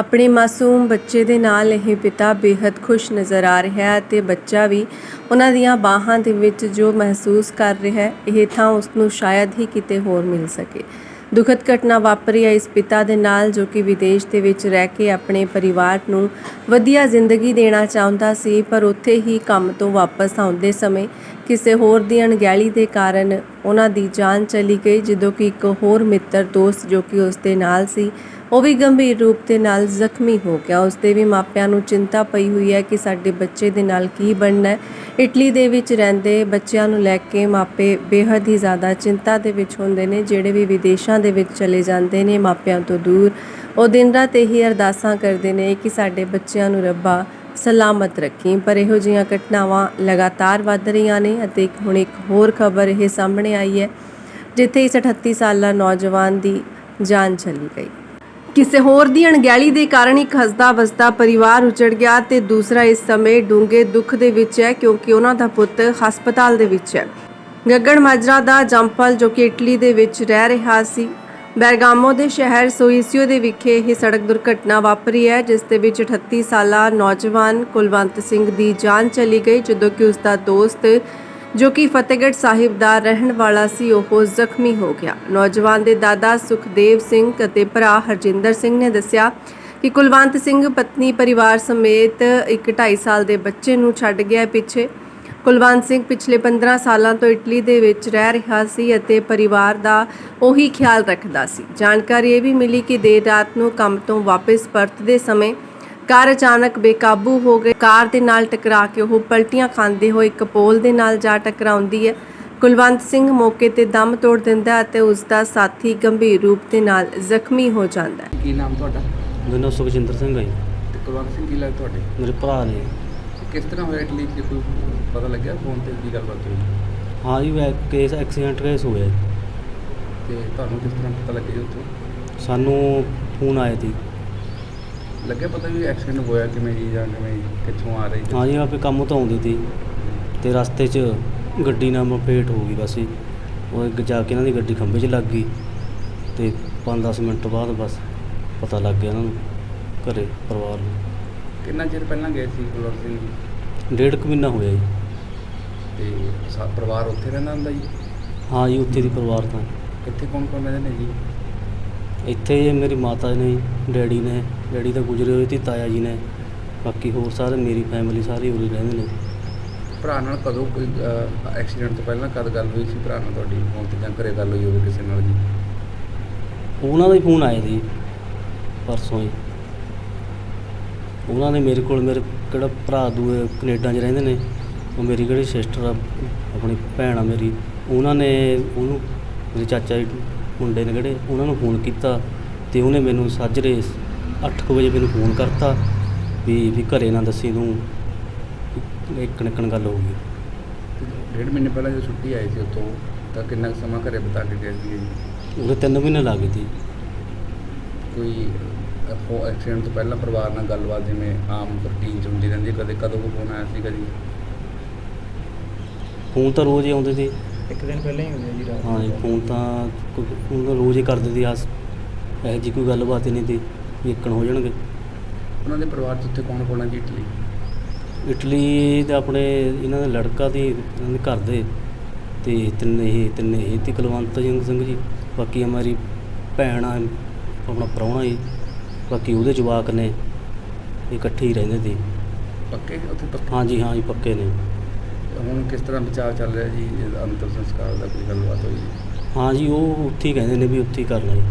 ਆਪਣੇ ਮਾਸੂਮ ਬੱਚੇ ਦੇ ਨਾਲ ਇਹ ਪਿਤਾ ਬੇहद ਖੁਸ਼ ਨਜ਼ਰ ਆ ਰਿਹਾ ਹੈ ਤੇ ਬੱਚਾ ਵੀ ਉਹਨਾਂ ਦੀਆਂ ਬਾਹਾਂ ਦੇ ਵਿੱਚ ਜੋ ਮਹਿਸੂਸ ਕਰ ਰਿਹਾ ਹੈ, ਇਹ ਥਾਂ ਉਸ ਨੂੰ ਸ਼ਾਇਦ ਹੀ ਕਿਤੇ ਹੋਰ ਮਿਲ ਸਕੇ। ਦੁਖਦ ਘਟਨਾ ਵਾਪਰੀ ਹੈ ਇਸ ਪਿਤਾ ਦੇ ਨਾਲ ਜੋ ਕਿ ਵਿਦੇਸ਼ ਦੇ ਵਿੱਚ ਰਹਿ ਕੇ ਆਪਣੇ ਪਰਿਵਾਰ ਨੂੰ ਵਧੀਆ ਜ਼ਿੰਦਗੀ ਦੇਣਾ ਚਾਹੁੰਦਾ ਸੀ, ਪਰ ਉੱਥੇ ਹੀ ਕੰਮ ਤੋਂ ਵਾਪਸ ਆਉਂਦੇ ਸਮੇਂ ਕਿਸੇ ਹੋਰ ਦੀ ਅਣਗਹਿਲੀ ਦੇ ਕਾਰਨ ਉਹਨਾਂ ਦੀ ਜਾਨ ਚਲੀ ਗਈ, ਜਦੋਂ ਕਿ ਇੱਕ ਹੋਰ ਮਿੱਤਰ ਦੋਸਤ ਜੋ ਕਿ ਉਸ ਦੇ ਨਾਲ ਸੀ ਉਹ ਵੀ ਗੰਭੀਰ ਰੂਪ ਦੇ ਨਾਲ ਜ਼ਖਮੀ ਹੋ ਗਿਆ। ਉਸ ਦੇ ਵੀ ਮਾਪਿਆਂ ਨੂੰ ਚਿੰਤਾ ਪਈ ਹੋਈ ਹੈ ਕਿ ਸਾਡੇ ਬੱਚੇ ਦੇ ਨਾਲ ਕੀ ਬਣਨਾ ਹੈ। ਇਟਲੀ ਦੇ ਵਿੱਚ ਰਹਿੰਦੇ ਬੱਚਿਆਂ ਨੂੰ ਲੈ ਕੇ ਮਾਪੇ ਬੇहद ਹੀ ਜ਼ਿਆਦਾ ਚਿੰਤਾ ਦੇ ਵਿੱਚ ਹੁੰਦੇ ਨੇ, ਜਿਹੜੇ ਵੀ ਵਿਦੇਸ਼ਾਂ ਦੇ ਵਿੱਚ ਚਲੇ ਜਾਂਦੇ ਨੇ ਮਾਪਿਆਂ ਤੋਂ ਦੂਰ। ਉਹ ਦਿਨ ਰਾਤ ਇਹੀ ਅਰਦਾਸਾਂ ਕਰਦੇ ਨੇ ਕਿ ਸਾਡੇ ਬੱਚਿਆਂ ਨੂੰ ਰੱਬਾ ਸਲਾਮਤ ਰੱਖੀ। ਪਰ ਇਹੋ ਜਿਹੀਆਂ ਘਟਨਾਵਾਂ ਲਗਾਤਾਰ ਵੱਧ ਰਹੀਆਂ ਨੇ ਅਤੇ ਹੁਣ ਇੱਕ ਹੋਰ ਖਬਰ ਇਹ ਸਾਹਮਣੇ ਆਈ ਹੈ, ਜਿੱਥੇ ਇਸ 38 ਸਾਲਾ ਨੌਜਵਾਨ ਦੀ ਜਾਨ ਚਲੀ ਗਈ। ਕਿਸੇ ਹੋਰ ਦੀ ਅਣਗਹਿਲੀ ਦੇ ਕਾਰਨ ਇੱਕ ਹੱਸਦਾ ਵਸਦਾ ਪਰਿਵਾਰ ਉਜੜ ਗਿਆ ਤੇ ਦੂਸਰਾ ਇਸ ਸਮੇਂ ਡੂੰਘੇ ਦੁੱਖ ਦੇ ਵਿੱਚ ਹੈ ਕਿਉਂਕਿ ਉਹਨਾਂ ਦਾ ਪੁੱਤ ਹਸਪਤਾਲ ਦੇ ਵਿੱਚ ਹੈ। ਗੱਗਣ ਮਾਜਰਾ ਦਾ ਜੰਪਲ ਜੋ ਕਿ ਇਟਲੀ ਦੇ ਵਿੱਚ ਰਹਿ ਰਿਹਾ ਸੀ, ਬੈਰਗਾਮੋ ਦੇ ਸ਼ਹਿਰ ਸੋਈਸੀਓ ਦੇ ਵਿਖੇ ਇਹ ਸੜਕ ਦੁਰਘਟਨਾ ਵਾਪਰੀ ਹੈ, ਜਿਸ ਦੇ ਵਿੱਚ 38 ਸਾਲਾ ਨੌਜਵਾਨ ਕੁਲਵੰਤ ਸਿੰਘ ਦੀ ਜਾਨ ਚਲੀ ਗਈ ਜਦੋਂ ਕਿ ਉਸ ਦਾ ਦੋਸਤ ਜੋ ਕਿ ਫਤਿਹਗੜ੍ਹ ਸਾਹਿਬ ਦਾ ਰਹਿਣ ਵਾਲਾ ਸੀ, ਉਹ ਜ਼ਖਮੀ ਹੋ ਗਿਆ। ਨੌਜਵਾਨ ਦੇ ਦਾਦਾ ਸੁਖਦੇਵ ਸਿੰਘ ਅਤੇ ਭਰਾ ਹਰਜਿੰਦਰ ਸਿੰਘ ਨੇ ਦੱਸਿਆ ਕਿ ਕੁਲਵੰਤ ਸਿੰਘ ਪਤਨੀ ਪਰਿਵਾਰ ਸਮੇਤ ਇੱਕ 2.5 ਸਾਲ ਦੇ ਬੱਚੇ ਨੂੰ ਛੱਡ ਗਿਆ ਪਿੱਛੇ। ਕੁਲਵੰਤ ਸਿੰਘ ਪਿਛਲੇ 15 ਸਾਲਾਂ ਤੋਂ ਇਟਲੀ ਦੇ ਵਿੱਚ ਰਹਿ ਰਿਹਾ ਸੀ ਅਤੇ ਪਰਿਵਾਰ ਦਾ ਉਹੀ ਖਿਆਲ ਰੱਖਦਾ ਸੀ। ਜਾਣਕਾਰੀ ਇਹ ਵੀ ਮਿਲੀ ਕਿ ਦੇਰ ਰਾਤ ਨੂੰ ਕੰਮ ਤੋਂ ਵਾਪਸ ਪਰਤਦੇ ਸਮੇਂ ਕਾਰ ਅਚਾਨਕ ਬੇਕਾਬੂ ਹੋ ਗਈ। ਕਾਰ ਦੇ ਨਾਲ ਟਕਰਾ ਕੇ ਉਹ ਪਲਟੀਆਂ ਖਾਂਦੇ ਹੋਏ ਇੱਕ ਪੋਲ ਦੇ ਨਾਲ ਜਾ ਟਕਰਾਉਂਦੀ ਹੈ। ਕੁਲਵੰਤ ਸਿੰਘ ਮੌਕੇ ਤੇ ਦਮ ਤੋੜ ਦਿੰਦਾ ਹੈ ਅਤੇ ਉਸ ਦਾ ਸਾਥੀ ਗੰਭੀਰ ਰੂਪ ਦੇ ਨਾਲ ਜ਼ਖਮੀ ਹੋ ਜਾਂਦਾ ਹੈ। ਕੀ ਨਾਮ ਤੁਹਾਡਾ? ਮੇਰਾ ਨਾਮ ਸੁਖਜਿੰਦਰ ਸਿੰਘ ਹੈ ਜੀ। ਤੇ ਕੁਲਵੰਤ ਸਿੰਘ ਕੀ ਲੱਗ ਤੁਹਾਡੇ? ਮੇਰੇ ਭਰਾ ਨੇ। ਕਿਸ ਤਰ੍ਹਾਂ ਹੋਇਆ ਇਟਲੀ ਚ ਕੋਈ ਪਤਾ ਲੱਗਿਆ ਫੋਨ ਤੇ ਕੀ ਗੱਲਬਾਤ ਹੋਈ? ਹਾਂ ਜੀ ਵੈ ਕੇਸ ਐਕਸੀਡੈਂਟ ਕੇਸ ਹੋਇਆ ਜੀ। ਤੇ ਤੁਹਾਨੂੰ ਕਿਸ ਤਰ੍ਹਾਂ ਪਤਾ ਲੱਗਿਆ ਜੀ ਉੱਥੋਂ? ਸਾਨੂੰ ਫੋਨ ਆਇਆ ਸੀ ਲੱਗਿਆ ਪਤਾ ਵੀ ਐਕਸੀਡੈਂਟ ਹੋਇਆ ਕਿਵੇਂ ਜੀ ਜਾਂ ਕਿਵੇਂ ਜੀ? ਕਿੱਥੋਂ ਆ ਰਹੀ ਹਾਂ ਜੀ ਆਪੇ ਕੰਮ ਤੋਂ ਆਉਂਦੀ ਸੀ ਤੇ ਰਸਤੇ 'ਚ ਗੱਡੀ ਨਾਲ ਮਪੇਟ ਹੋ ਗਈ ਬਸ ਜੀ। ਉਹ ਅੱਗੇ ਜਾ ਕੇ ਇਹਨਾਂ ਦੀ ਗੱਡੀ ਖੰਭੇ 'ਚ ਲੱਗ ਗਈ ਤੇ 5-10 ਮਿੰਟ ਬਾਅਦ ਬਸ ਪਤਾ ਲੱਗ ਗਿਆ ਇਹਨਾਂ ਨੂੰ ਘਰੇ ਪਰਿਵਾਰ ਨੂੰ। ਕਿੰਨਾ ਚਿਰ ਪਹਿਲਾਂ ਗਏ ਸੀ ਕੁਲਵੰਤ ਸਿੰਘ ਜੀ ਡੇਢ ਕੁ ਮਹੀਨਾ ਹੋਇਆ ਜੀ। ਤੇ ਸਾ- ਪਰਿਵਾਰ ਉੱਥੇ ਰਹਿੰਦਾ ਹੁੰਦਾ ਜੀ? ਹਾਂ ਜੀ ਉੱਥੇ ਦੀ ਪਰਿਵਾਰ ਤਾਂ। ਕਿੱਥੇ ਕੌਣ ਕੌਣ ਰਹਿੰਦੇ ਨੇ ਜੀ? ਇੱਥੇ ਜੀ ਮੇਰੀ ਮਾਤਾ ਨੇ ਡੈਡੀ ਨੇ ਡੈਡੀ ਤਾਂ ਗੁਜਰੇ ਹੋਏ ਤੇ ਤਾਇਆ ਜੀ ਨੇ। ਬਾਕੀ ਹੋਰ ਸਾਰੇ ਮੇਰੀ ਫੈਮਿਲੀ ਸਾਰੀ ਉਰੇ ਰਹਿੰਦੇ ਨੇ। ਭਰਾ ਨਾਲ ਕਦੋਂ ਕੋਈ ਐਕਸੀਡੈਂਟ ਤੋਂ ਪਹਿਲਾਂ ਕਦ ਗੱਲ ਹੋਈ ਸੀ ਭਰਾ ਨਾਲ ਤੁਹਾਡੀ? ਫੋਨ ਤੇ ਜਾਂ ਘਰੇ ਗੱਲ ਹੋਈ ਹੋਵੇ ਕਿਸੇ ਨਾਲ ਜੀ ਉਹਨਾਂ ਦਾ ਹੀ ਫੋਨ ਆਇਆ ਸੀ ਪਰਸੋਂ ਹੀ। ਉਹਨਾਂ ਨੇ ਮੇਰੇ ਕੋਲ ਮੇਰੇ ਕਿਹੜਾ ਭਰਾ ਦੂਏ ਕੈਨੇਡਾ 'ਚ ਰਹਿੰਦੇ ਨੇ ਉਹ ਮੇਰੀ ਕਿਹੜੀ ਸਿਸਟਰ ਆ ਆਪਣੀ ਭੈਣ ਆ ਮੇਰੀ। ਉਹਨਾਂ ਨੇ ਉਹਨੂੰ ਮੇਰੇ ਚਾਚਾ ਜੀ ਮੁੰਡੇ ਨੇ ਕਿਹੜੇ ਉਹਨਾਂ ਨੂੰ ਫੋਨ ਕੀਤਾ ਤੇ ਉਹਨੇ ਮੈਨੂੰ ਸਾਜਰੇ 8:00 ਵਜੇ ਮੈਨੂੰ ਫੋਨ ਕਰਤਾ ਵੀ ਵੀ ਘਰੇ ਨਾ ਦੱਸੀ ਤੂੰ ਇੱਕ ਨਿਕਣ ਗੱਲ ਹੋ ਗਈ। ਡੇਢ ਮਹੀਨੇ ਪਹਿਲਾਂ ਜਦੋਂ ਛੁੱਟੀ ਆਈ ਸੀ ਉੱਥੋਂ ਤਾਂ ਕਿੰਨਾ ਕੁ ਸਮਾਂ ਘਰੇ ਬਿਤਾ ਕੇ ਗਏ ਸੀ ਉਹਦੇ ਤਿੰਨ ਮਹੀਨੇ ਲੱਗ ਗਏ ਸੀ। ਕੋਈ ਉਹ ਐਕਸੀਡੈਂਟ ਤੋਂ ਪਹਿਲਾਂ ਪਰਿਵਾਰ ਨਾਲ ਗੱਲਬਾਤ ਜਿਵੇਂ ਆਮ ਰੂਟੀਨ ਚ ਹੁੰਦੀ ਰਹਿੰਦੀ ਹੈ, ਕਦੇ ਕਦੋਂ ਕੋ ਫੋਨ ਆਇਆ ਸੀ ਕਦੀ? ਫੋਨ ਤਾਂ ਰੋਜ਼ ਹੀ ਆਉਂਦੇ ਸੀ। ਇੱਕ ਦਿਨ ਪਹਿਲਾਂ ਹੀ ਹੋਇਆ ਜੀ ਰਾਤ ਹਾਂ ਜੀ ਫੋਨ ਤਾਂ ਕੋਈ- ਫੋਨ ਤਾਂ ਰੋਜ਼ ਹੀ ਕਰਦੇ ਸੀ ਆਸ। ਇਹੋ ਜਿਹੀ ਕੋਈ ਗੱਲਬਾਤ ਹੀ ਨਹੀਂ ਸੀ ਵੀ ਇੱਕਣ ਹੋ ਜਾਣਗੇ। ਉਹਨਾਂ ਦੇ ਪਰਿਵਾਰ ਚ ਉੱਥੇ ਕੌਣ ਕੌਣ ਹੈ ਜੀ ਇਟਲੀ? ਇਟਲੀ ਦੇ ਆਪਣੇ ਇਹਨਾਂ ਦਾ ਲੜਕਾ ਤੇ ਇਹਨਾਂ ਦੇ ਘਰ ਦੇ ਤੇ ਤਿੰਨੇ ਇਹ ਤਿੰਨੇ ਇਹ ਤੇ ਕੁਲਵੰਤ ਸਿੰਘ ਸਿੰਘ ਜੀ। ਬਾਕੀ ਹਮਾਰੀ ਭੈਣ ਆ ਆਪਣਾ ਪ੍ਰਾਹੁਣਾ ਜੀ। ਬਾਕੀ ਉਹਦੇ ਜਵਾਕ ਨੇ ਇਹ ਇਕੱਠੇ ਹੀ ਰਹਿੰਦੇ ਸੀ। ਪੱਕੇ ਉੱਥੇ ਪੱਕੇ? ਹਾਂ ਜੀ ਹਾਂ ਜੀ ਪੱਕੇ ਨੇ। ਹੁਣ ਕਿਸ ਤਰ੍ਹਾਂ ਵਿਚਾਰ ਚੱਲ ਰਿਹਾ ਜੀ? ਇਹ ਸੰਸਕਾਰ ਦਾ ਕੋਈ ਗੱਲਬਾਤ ਹੋਈ? ਹਾਂ ਜੀ, ਉਹ ਉੱਥੇ ਹੀ ਕਹਿੰਦੇ ਨੇ ਵੀ ਉੱਥੇ ਹੀ ਕਰਨਾ ਜੀ